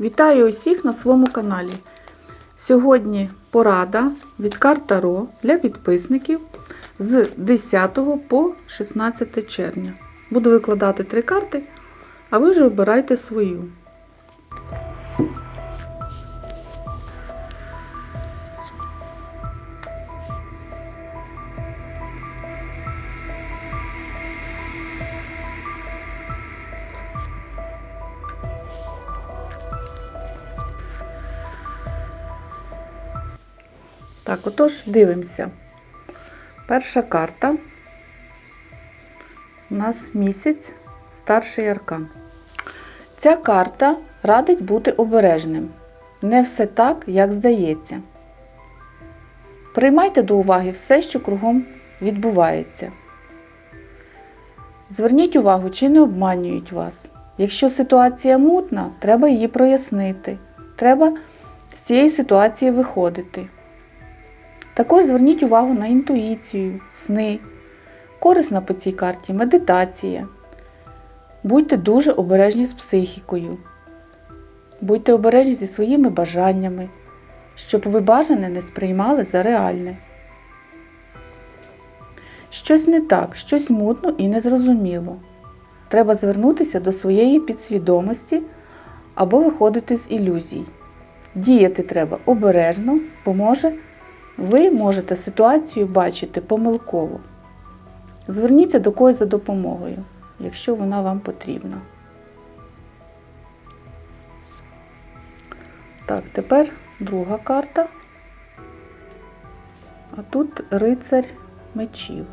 Вітаю усіх на своєму каналі. Сьогодні порада від карт Таро для підписників з 10 по 16 червня. Буду викладати три карти, а ви вже обирайте свою. Так, отож, дивимося. Перша карта. У нас місяць, старший аркан. Ця карта радить бути обережним. Не все так, як здається. Приймайте до уваги все, що кругом відбувається. Зверніть увагу, чи не обманюють вас. Якщо ситуація мутна, треба її прояснити. Треба з цієї ситуації виходити. Також зверніть увагу на інтуїцію, сни. Корисна по цій карті медитація. Будьте дуже обережні з психікою. Будьте обережні зі своїми бажаннями, щоб ви бажане не сприймали за реальне. Щось не так, щось мутно і незрозуміло. Треба звернутися до своєї підсвідомості або виходити з ілюзій. Діяти треба обережно, бо може ви можете ситуацію бачити помилково. Зверніться до когось за допомогою, якщо вона вам потрібна. Так, тепер друга карта. А тут рицарь мечів.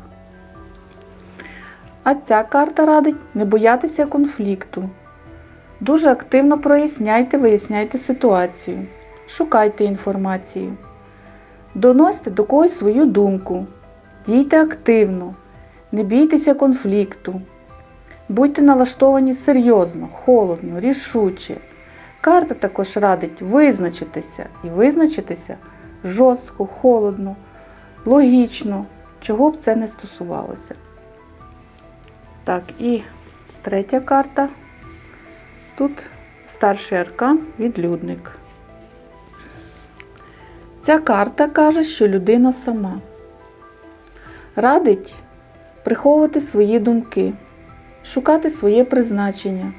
А ця карта радить не боятися конфлікту. Дуже активно проясняйте, виясняйте ситуацію. Шукайте інформацію. Доносьте до когось свою думку. Дійте активно. Не бійтеся конфлікту. Будьте налаштовані серйозно, холодно, рішуче. Карта також радить визначитися і визначитися жорстко, холодно, логічно, чого б це не стосувалося. Так, і третя карта. Тут старший аркан відлюдник. Ця карта каже, що людина сама. Радить приховувати свої думки, шукати своє призначення,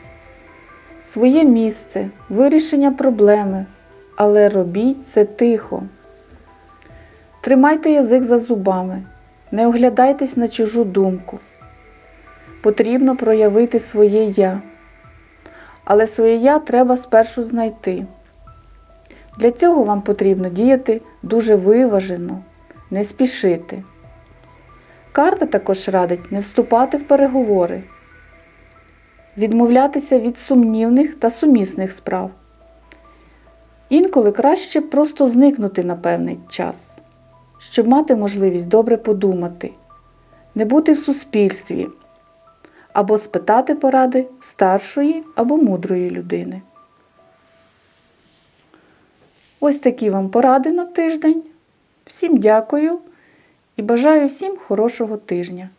своє місце, вирішення проблеми, але робіть це тихо. Тримайте язик за зубами, не оглядайтесь на чужу думку. Потрібно проявити своє я. Але своє я треба спершу знайти. Для цього вам потрібно діяти дуже виважено, не спішити. Карта також радить не вступати в переговори, відмовлятися від сумнівних та сумісних справ. Інколи краще просто зникнути на певний час, щоб мати можливість добре подумати, не бути в суспільстві або спитати поради старшої або мудрої людини. Ось такі вам поради на тиждень. Всім дякую і бажаю всім хорошого тижня.